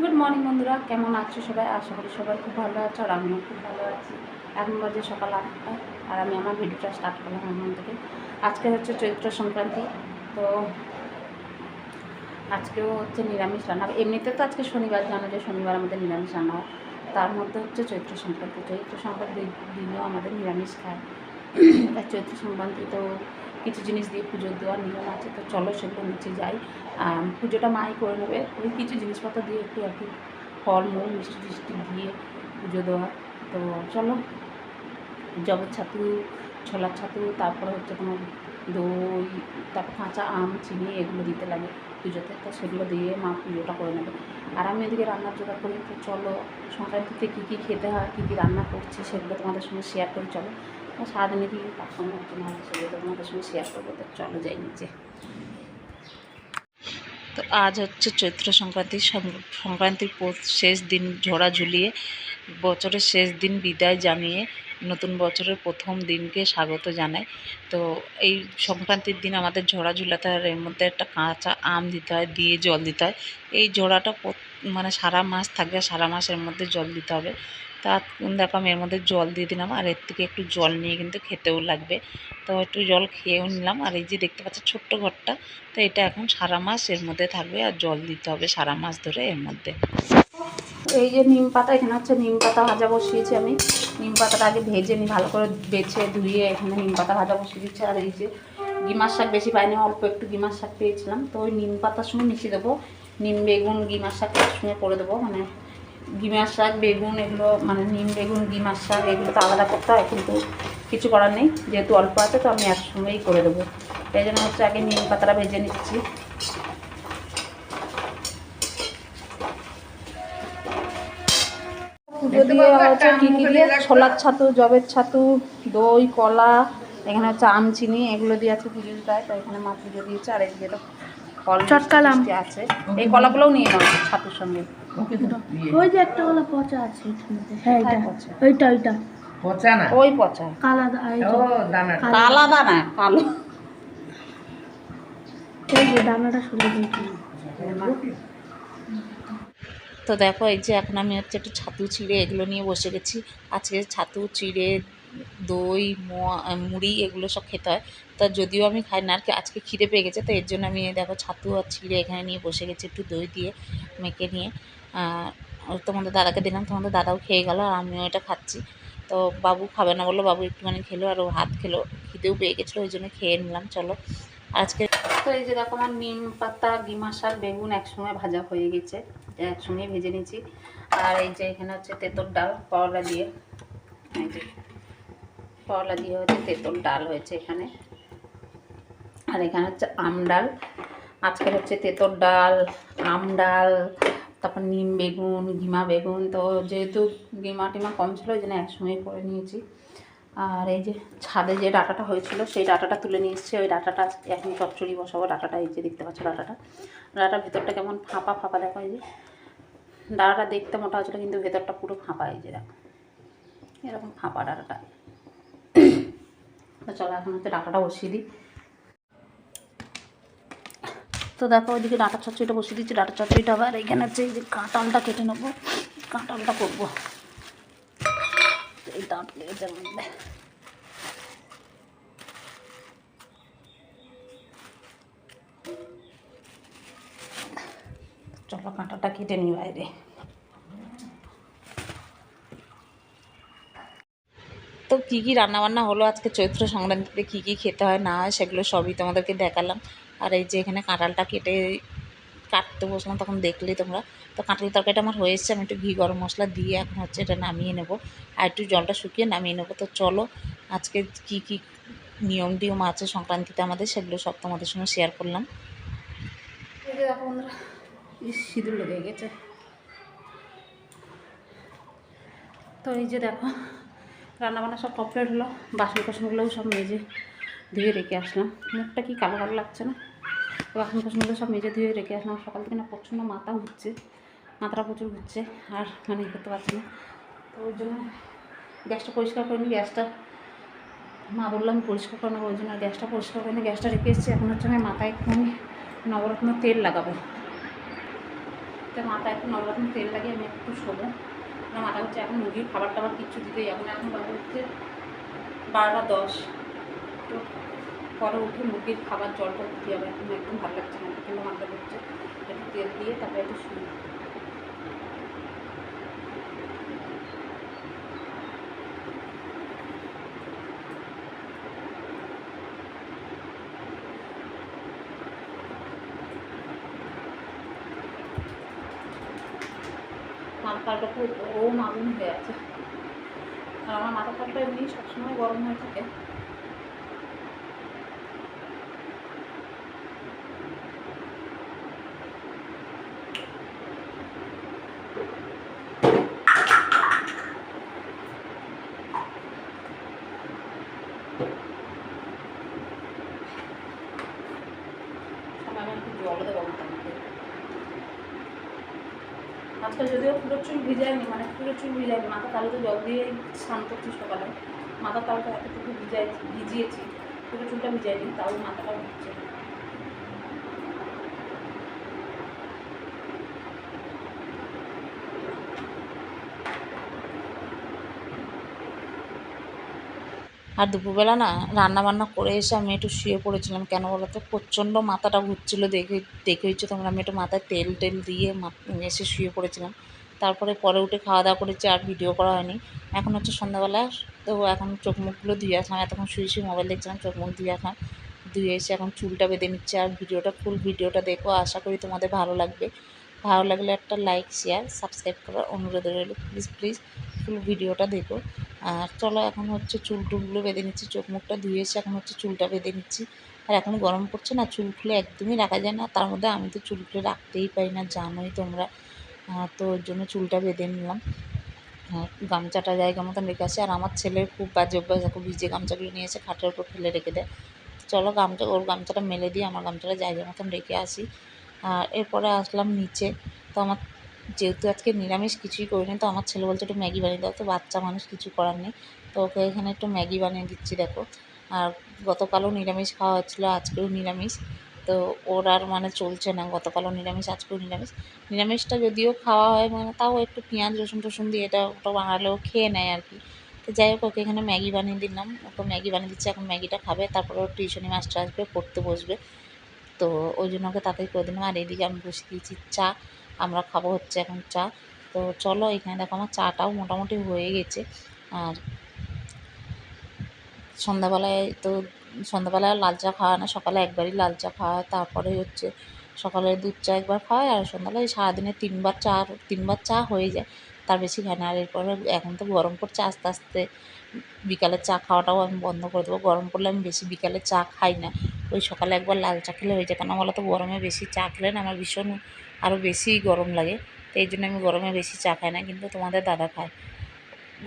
Good morning বন্ধুরা। কেমন আছো সবাই? আশা করি সবাই খুব ভালো আছো আর আমিও খুব ভালো আছি। এখন বাজে সকাল আটটা আর আমি আমার ভিডিওটা স্টার্ট করলাম এখন থেকে। আজকে হচ্ছে চৈত্র সংক্রান্তি, তো আজকেও হচ্ছে নিরামিষ রান্না। এমনিতে তো আজকে শনিবার, জানো যে শনিবার আমাদের নিরামিষ রান্না হয়। তার মধ্যে হচ্ছে চৈত্র সংক্রান্তি। চৈত্র সংক্রান্তি দিনেও আমাদের নিরামিষ খায়। আর চৈত্র সংক্রান্তি তো কিছু জিনিস দিয়ে পুজো দেওয়ার নিয়ম আছে, তো চলো সেগুলো নিচে যাই। পুজোটা মাই করে নেবে। ওই কিছু জিনিসপত্র দিয়ে একটু আর কি ফলমূল মিষ্টি টিষ্টি দিয়ে পুজো দেওয়া। তো চলো, জগৎ ছাতু, ছোলার ছাতু, তারপরে হচ্ছে তোমার দই, তারপর কাঁচা আম, চিনি এগুলো দিতে লাগে। পুজোতে, তো সেগুলো দিয়ে মা পুজোটা করে নেবে। আর আমি এদিকে রান্নার জোগাড় করি, তো চলো, সংক্রান্তিতে কী কী খেতে হয়, কী কী রান্না করছি, সেগুলো তোমাদের সঙ্গে শেয়ার করি, চলো। সারাদিনে কী কী কাজকর্ম হচ্ছে না হচ্ছে সেগুলো তোমাদের সঙ্গে শেয়ার করব, তো চলো যাই নিচে। তো আজ হচ্ছে চৈত্র সংক্রান্তি সংক্রান্তির শেষ দিন ঝোড়া ঝুলিয়ে, বছরের শেষ দিন বিদায় জানিয়ে নতুন বছরের প্রথম দিনকে স্বাগত জানাই। তো এই সংক্রান্তির দিন আমাদের ঝোড়া ঝুলাতে আর এর মধ্যে একটা কাঁচা আম দিতে হয়, দিয়ে জল দিতে হয়। এই ঝোড়াটা মানে সারা মাস থাকবে, সারা মাসের মধ্যে জল দিতে হবে। তা দেখো আমি এর মধ্যে জল দিয়ে দিলাম, আর এর থেকে একটু জল নিয়ে কিন্তু খেতেও লাগবে। তো একটু জল খেয়েও নিলাম, আর এই যে দেখতে পাচ্ছ ছোট্ট ঘরটা, তো এটা এখন সারা মাস এর মধ্যে থাকবে আর জল দিতে হবে সারা মাস ধরে এর মধ্যে। এই যে নিম পাতা, এখানে হচ্ছে নিম পাতা ভাজা বসিয়েছি আমি। নিম পাতাটা আগে ভেজে নিই, ভালো করে বেছে ধুয়ে এখানে নিম পাতা ভাজা বসিয়ে দিচ্ছি। আর এই যে গিমার শাক বেশি পাইনি, অল্প একটু গিমার শাক পেয়েছিলাম। তো ওই নিম পাতার সঙ্গে মিশিয়ে দেবো। নিম, বেগুন গিমার শাক একসঙ্গে করে দেবো। মানে গিমার শাক, বেগুন এগুলো মানে নিম, বেগুন গিমার শাক এগুলো তো আলাদা করতে হয়, কিন্তু কিছু করার নেই। যেহেতু অল্প আছে, তো আমি একসঙ্গেই করে দেবো। এই জন্য হচ্ছে আগে নিম পাতাটা ভেজে নিচ্ছি। পুজো দিয়ে হচ্ছে কী কী দিয়ে? ছোলার ছাতু জবের ছাতু দই কলা এখানে হচ্ছে আম চিনি এগুলো দিয়ে আছে পুজো দেয় তো এখানে মা পুজো দিয়েছে আর এদিকে তো ফল চটকালাম। আছে। এই কলাগুলোও নিয়ে নাও ছাতুর সঙ্গে। ওই যে একটা কলা পচা আছে হ্যাঁ এটা। ওইটা ওইটা। পচা না? ওই পচা। কালা দা- এই ও যে- দানা। কালা। দানা কালো। এই যে দানাটা সরিয়ে দিয়েছি। তো দেখো, এই যে এখন আমি হচ্ছে একটু ছাতু চিড়ে এগুলো নিয়ে বসে গেছি। আজকে ছাতু, চিড়ে, দই মুড়ি এগুলো সব খেতে হয়। তা যদিও আমি খাই না, আর কি আজকে খিদে পেয়ে গেছে, তো এর জন্য আমি দেখো ছাতু আর চিড়ে এখানে নিয়ে বসে গেছি একটু দই দিয়ে মেখে নিয়ে। আর তোমাদের দাদাকে দিলাম, তোমাদের দাদাও খেয়ে গেল আর আমিও এটা খাচ্ছি। তো বাবু খাবে না বলল, বাবু একটুখানি খেলো আর ও হাত খেলো, খিদেও পেয়ে গেছিল, ওই জন্য খেয়ে নিলাম, চলো। আজকে তো এই যে দেখো আমার নিম পাতা গিমা শাক বেগুন একসঙ্গে ভাজা হয়ে গেছে। একসঙ্গে ভেজে নিয়েছি। আর এই যে এখানে হচ্ছে তেঁতর ডাল করলা দিয়ে। এই যে করলা দিয়ে হচ্ছে তেঁতর ডাল হয়েছে এখানে। আর এখানে হচ্ছে আম ডাল। আজকে হচ্ছে তেঁতর ডাল, আম ডাল, তারপর নিম বেগুন, ঘিমা বেগুন। তো যেহেতু গিমা টিমা কম ছিল, ওই জন্য একসঙ্গে করে নিয়েছি। আর এই যে ছাদে যে ডাটাটা হয়েছিল, সেই ডাটাটা তুলে নিয়ে এসেছি। ওই ডাটাটা এখন চচ্চড়ি বসাবো ডাটাটা, এই যে দেখতে পাচ্ছ ডাটাটা। ডাটার ভেতরটা কেমন ফাঁপা ফাঁপা দেখো এই যে। ডাটাটা দেখতে মোটা হচ্ছিল কিন্তু ভেতরটা পুরো ফাঁপা এই যে দেখো। এরকম ফাঁপা ডাটাটা। তো চলো এখন হচ্ছে ডাটাটা বসিয়ে দিই। তো দেখো ওইদিকে ডাটা চচ্চড়িটা বসিয়ে দিচ্ছি ডাটা চচ্চড়িটা আবার এখানে হচ্ছে এই যে কাঁটালটা কেটে নেব। কাঁটালটা করব। এই দাঁত মধ্যে। চলো কাঁটাটা কেটে নিই বাইরে। তো কী কী রান্নাবান্না হলো আজকে? চৈত্র সংক্রান্তিতে কী কী খেতে হয় না হয় সেগুলো সবই তোমাদেরকে দেখালাম। আর এই যে এখানে কাঁঠালটা কেটে কাটতে বসলাম, তখন দেখলে তোমরা। তো কাঁঠাল তরকারিটা আমার হয়ে এসছে আমি একটু ঘি গরম মশলা দিয়ে এখন হচ্ছে এটা নামিয়ে নেব। আর একটু জলটা শুকিয়ে নামিয়ে নেব। তো চলো, আজকে কী কী নিয়ম টিয়ম আছে সংক্রান্তিতে আমাদের, সেগুলো সব তোমাদের সঙ্গে শেয়ার করলাম। সিঁদুর লেগে গেছে। তো এই যে দেখো, রান্নাবান্না সব কমপ্লিট হলো বাসন কোসনগুলোও সব মেজে ধুয়ে রেখে আসলাম। মুখটা কি কালো কালো লাগছে না? বাসন কোসনগুলো সব মেজে ধুয়ে রেখে আসলাম। সকাল থেকে না প্রচণ্ড মাথা ঘুরছে। মাথাটা প্রচুর ঘুরছে, আর মানে করতে পারছি না। তো ওই জন্য গ্যাসটা পরিষ্কার করে নিই, গ্যাসটা মা বললাম পরিষ্কার করে নেব, ওই জন্য গ্যাসটা পরিষ্কার করে নিয়ে গ্যাসটা রেখে এসেছি। এখন হচ্ছে আমি মাথায় একটু নবরত্ন তেল লাগাবো। তো মাথা একটু নরম তেল লাগিয়ে আমি একটু শোবো। মাথা হচ্ছে এখন মুরগির খাবার টাবার কিচ্ছু দিতেই এখন এখন বাজে হচ্ছে বারোটা দশ। তো পরে উঠে মুরগির খাবার জলটা দিতে হবে এখন একদম ভালো লাগছে না কিন্তু মাথা হচ্ছে একটু তেল দিয়ে তারপরে একটু শুনি মাথাটা খুব ওম আগুন হয়ে আছে। আর আমার মাথা ফাটটা এমনি সবসময় গরম হয়ে থাকে সবাই আমি একটু জল দেবো মোটামুটি আজকে যদিও পুরো চুল ভিজায়নি মানে পুরো চুল ভিজায়নি। মাথা তালে তো জল দিয়ে স্নান করছি সকালে। মাথা তালুটা এতটুকু ভিজাই ভিজিয়েছি, পুরো চুলটা ভিজাইনি তাও মাথাটা ভিজছে। আর দুপুরবেলা না রান্না বান্না করে এসে আমি একটু শুয়ে পড়েছিলাম। কেন বলো তো? প্রচণ্ড মাথাটা ঘুরছিল। দেখে দেখে হচ্ছে তোমরা আমি একটু মাথায় তেল টেল দিয়ে এসে শুয়ে পড়েছিলাম। তারপরে পরে উঠে খাওয়া দাওয়া করেছি আর ভিডিও করা হয়নি। এখন হচ্ছে সন্ধ্যাবেলা। তো এখন চোখ মুখগুলো ধুয়ে আসলাম। এতক্ষণ শুয়ে শুয়ে মোবাইল দেখছিলাম, চোখ মুখ ধুয়ে আসলাম। ধুয়ে এসে এখন চুলটা বেঁধে নিচ্ছে আর ভিডিওটা ফুল ভিডিওটা দেখো। আশা করি তোমাদের ভালো লাগবে। ভালো লাগলে একটা লাইক শেয়ার সাবস্ক্রাইব করার অনুরোধ রইল। প্লিজ প্লিজ ফুল ভিডিওটা দেখো আর চলো, এখন হচ্ছে চুল টুলগুলো বেঁধে নিচ্ছি, চোখ মুখটা ধুয়ে এসে এখন হচ্ছে চুলটা বেঁধে নিচ্ছি। আর এখন গরম পড়ছে না, চুল খুলে একদমই রাখা যায় না। তার মধ্যে আমি তো চুল খুলে রাখতেই পারি না, জানোই তোমরা। তো ওর জন্য চুলটা বেঁধে নিলাম। হ্যাঁ গামছাটা জায়গা মতন রেখে আসে। আর আমার ছেলের খুব বাজে অভ্যাস এখন ভিজে গামছাগুলো নিয়ে এসে খাটের উপর ফেলে রেখে দেয়। চলো, গামছা, ওর গামছাটা মেলে দিয়ে আমার গামছাটা জায়গা মতন রেখে আসি। আর এরপরে আসলাম নিচে। তো আমার যেহেতু আজকে নিরামিষ কিছুই করিনি, তো আমার ছেলে বলছে একটু ম্যাগি বানিয়ে দাও। তো বাচ্চা মানুষ কিছু করার নেই। তো ওকে এখানে একটু ম্যাগি বানিয়ে দিচ্ছি, দেখো। আর গতকালও নিরামিষ খাওয়া হচ্ছিল আজকেও নিরামিষ। তো ওর আর মানে চলছে না, গতকালও নিরামিষ, আজকেও নিরামিষ। নিরামিষটা যদিও খাওয়া হয় মানে তাও একটু পেঁয়াজ, রসুন টসুন দিয়ে এটা ওটা বানালেও খেয়ে নেয় আর কি। তো যাই হোক, ওকে এখানে ম্যাগি বানিয়ে দিলাম। ওকে ম্যাগি বানিয়ে দিচ্ছি, এখন ম্যাগিটা খাবে। তারপরে ওর টিউশনি মাস্টার আসবে, পড়তে বসবে। তো ওই জন্য ওকে তাড়াতাড়ি করে দিলাম। আর এইদিকে আমি বসে দিয়েছি চা, আমরা খাব হচ্ছে এখন চা। তো চলো, এখানে দেখো আমার চাটাও মোটামুটি হয়ে গেছে। আর সন্ধ্যাবেলায় তো সন্ধ্যাবেলায় লাল চা খাওয়া না, সকালে একবারই লাল চা খাওয়া তারপরে হচ্ছে সকালে দুধ চা একবার খাওয়ায় আর সন্ধ্যাবেলায় সারাদিনে তিনবার চা তিনবার চা হয়ে যায়। তার বেশি খায় না। আর এরপরে এখন তো গরম পড়ছে, আস্তে আস্তে বিকালে চা খাওয়াটাও আমি বন্ধ করে দেবো। গরম পড়লে আমি বেশি বিকালে চা খাই না। ওই সকালে একবার লাল চা খেলে হয়ে যায়। কেন বলো তো গরমে বেশি চা খেলে না আমার ভীষণ আরও বেশি গরম লাগে। তো এই জন্য আমি গরমে বেশি চা খাই না, কিন্তু তোমাদের দাদা খায়।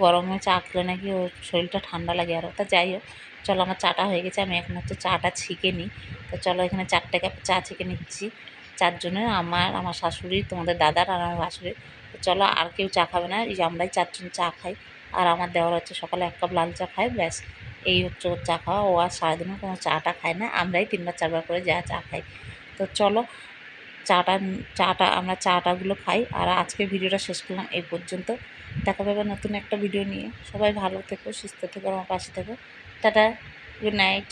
গরমে চা খেলে নাকি ওর শরীরটা ঠান্ডা লাগে আরও তা যাই হোক, চলো আমার চাটা হয়ে গেছে। আমি এখন হচ্ছে চাটা ছেঁকে নিই। তো চলো এখানে চারটে কাপ চা ছেঁকে নিচ্ছি। চার জন্য আমার আমার শাশুড়ি, তোমাদের দাদার আর আমার শাশুড়ি চলো আর কেউ চা খাবে না। এই আমরাই চারজন চা খাই। আর আমার দেওয়ার হচ্ছে সকালে এক কাপ লাল চা খায় ব্যাস। এই হচ্ছে ওর চা খাওয়া। ও আর সারাদিনও কোনো চাটা খায় না। আমরাই তিনবার চারবার করে যা চা খাই। তো চলো, চাটা চাটা, আমরা চাটাগুলো খাই। আর আজকে ভিডিওটা শেষ করলাম এই পর্যন্ত। দেখা পাবে নতুন একটা ভিডিও নিয়ে। সবাই ভালো থেকো, সুস্থ থেকো, আমার পাশে থেকো। Tata, good night.